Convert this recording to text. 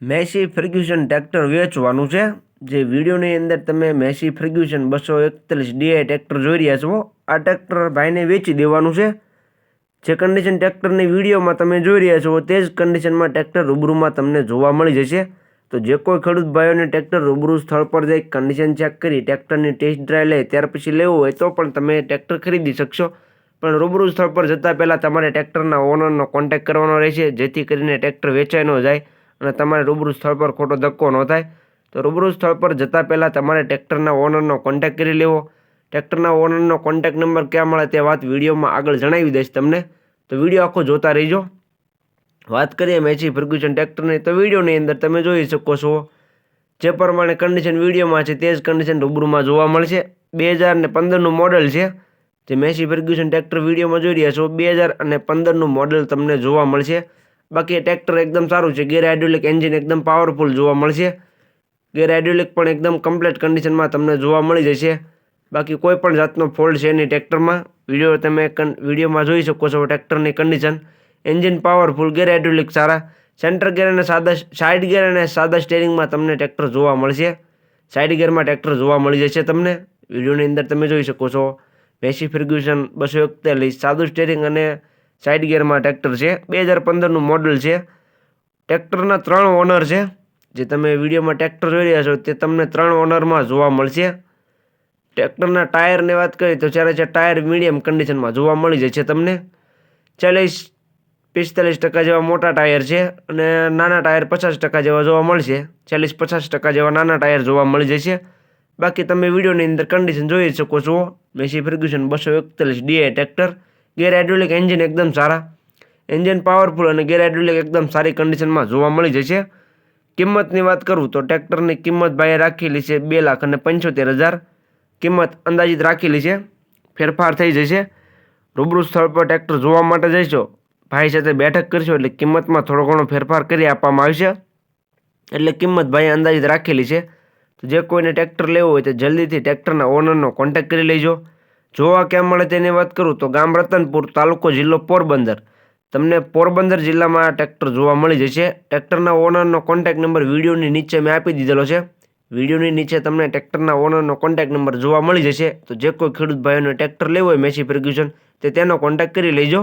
Massey Fergusson tractor વેચવાનું છે. જે વિડીયોની અંદર તમે મેસી ફર્ગ્યુસન બસો એકતાલીસ ડીઆઈ ટ્રેક્ટર જોઈ રહ્યા છો. આ ટ્રેક્ટર ભાઈને વેચી દેવાનું છે. જે કન્ડિશન ટ્રેક્ટરની વિડીયોમાં તમે જોઈ રહ્યા છો તે જ કન્ડિશનમાં ટ્રેક્ટર રૂબરૂમાં તમને જોવા મળી જશે. તો જે કોઈ ખેડૂત ભાઈઓને ટ્રેક્ટર રૂબરૂ સ્થળ પર જઈ કન્ડિશન ચેક કરી ટ્રેક્ટરની ટેસ્ટ ડ્રાઈવ લે ત્યાર પછી લેવું હોય તો પણ તમે ટ્રેક્ટર ખરીદી શકશો. પણ રૂબરૂ સ્થળ પર જતાં પહેલાં તમારે ટ્રેક્ટરના ઓનરનો કોન્ટેક્ટ કરવાનો રહેશે, જેથી કરીને ટ્રેક્ટર વેચાઈ ન જાય. અને તમારે રૂબરૂ સ્થળ પર ખોટો ધક્કો ન થાય, તો રૂબરૂ સ્થળ પર જતાં પહેલાં તમારે ટ્રેક્ટરના ઓનરનો કોન્ટેક કરી લેવો. ટ્રેક્ટરના ઓનરનો કોન્ટેક નંબર ક્યાં મળે તે વાત વિડીયોમાં આગળ જણાવી દઈશ તમને. તો વીડિયો આખો જોતા રહીજો. વાત કરીએ મેચી ફર્ગ્યુસન ટ્રેક્ટરની, તો વિડીયોની અંદર તમે જોઈ શકો છો, જે પ્રમાણે કન્ડિશન વિડીયોમાં છે તે જ કન્ડિશન રૂબરૂમાં જોવા મળશે. બે હજાર ને પંદરનું મોડલ છે, જે મેસી ફર્ગ્યુસન ટ્રેક્ટર વિડીયોમાં જોઈ રહ્યા છો. બે હજાર અને પંદરનું મોડલ તમને જોવા મળશે. બાકી ટ્રેક્ટર એકદમ સારું છે. ગેર હાઇડ્રોલિક એન્જિન એકદમ પાવરફુલ જોવા મળશે. ગેર હાઇડ્રોલિક પણ એકદમ કમ્પ્લીટ કન્ડિશનમાં તમને જોવા મળી જશે. બાકી કોઈ પણ જાતનો ફોલ્ટ છે નહીં ટ્રેક્ટરમાં વીડિયો તમે વિડીયોમાં જોઈ શકો છો ટ્રેક્ટરની condition engine powerful gear hydraulic સારા. સેન્ટર ગેર અને સાદા સાઇડ ગેર અને સાદા સ્ટેરિંગમાં તમને ટ્રેક્ટર જોવા મળશે. સાઇડ ગેરમાં ટ્રેક્ટર જોવા મળી જશે તમને. વિડીયોની અંદર તમે જોઈ શકો છો. મેસી ફર્ગ્યુસન બસો એકતાલીસ, સાદું સ્ટેરિંગ અને સાઇડ ગિયરમાં ટ્રેક્ટર છે. બે હજાર પંદરનું મોડલ છે. ટ્રેક્ટરના ત્રણ ઓનર છે. જે તમે વિડીયોમાં ટ્રેક્ટર જોઈ રહ્યા છો તે તમને ત્રણ ઓનરમાં જોવા મળશે. ટ્રેક્ટરના ટાયરની વાત કરીએ તો જ્યારે છે ટાયર મીડિયમ કન્ડિશનમાં જોવા મળી જાય છે તમને. ચાલીસ, પિસ્તાલીસ ટકા જેવા મોટા ટાયર છે અને નાના ટાયર પચાસ ટકા જેવા જોવા મળશે. ચાલીસ, પચાસ ટકા જેવા નાના ટાયર જોવા મળી જશે બાકી તમે વિડીયોની અંદર કન્ડિશન જોઈ શકો છો. મેસી ફર્ગ્યુસન બસો એકતાલીસ DI tractor. Gear hydraulic engine એકદમ સારા. એન્જિન પાવરફુલ અને ગેર હાઇડ્રોલિક એકદમ સારી કન્ડિશનમાં જોવા મળી જશે. કિંમતની વાત કરું તો ટ્રેક્ટરની કિંમત ભાઈએ રાખેલી છે બે લાખ અને પંચોતેર હજાર. કિંમત અંદાજિત રાખેલી છે. ફેરફાર થઈ જશે. રૂબરૂ સ્થળ પર ટ્રેક્ટર જોવા માટે જઈશો. ભાઈ સાથે બેઠક કરશો એટલે કિંમતમાં થોડો ઘણો ફેરફાર કરી આપવામાં આવશે. એટલે કિંમત ભાઈએ અંદાજિત રાખેલી છે. તો જે કોઈને ટ્રેક્ટર લેવું હોય તો જલ્દીથી ટ્રેક્ટરના ઓનરનો કોન્ટેક્ટ કરી લેજો. જોવા ક્યાં મળે તેની વાત કરું તો ગામ રતનપુર, તાલુકો જિલ્લો પોરબંદર. તમને પોરબંદર જિલ્લામાં આ ટ્રેક્ટર જોવા મળી જશે. ટ્રેક્ટરના ઓનરનો કોન્ટેક નંબર વિડીયોની નીચે મેં આપી દીધેલો છે. વિડીયોની નીચે તમને ટ્રેક્ટરના ઓનરનો કોન્ટેક નંબર જોવા મળી જશે. તો જે કોઈ ખેડૂત ભાઈઓને ટ્રેક્ટર લેવું હોય, મેસી ફર્ગ્યુસન, તે તેનો કોન્ટેક કરી લેજો.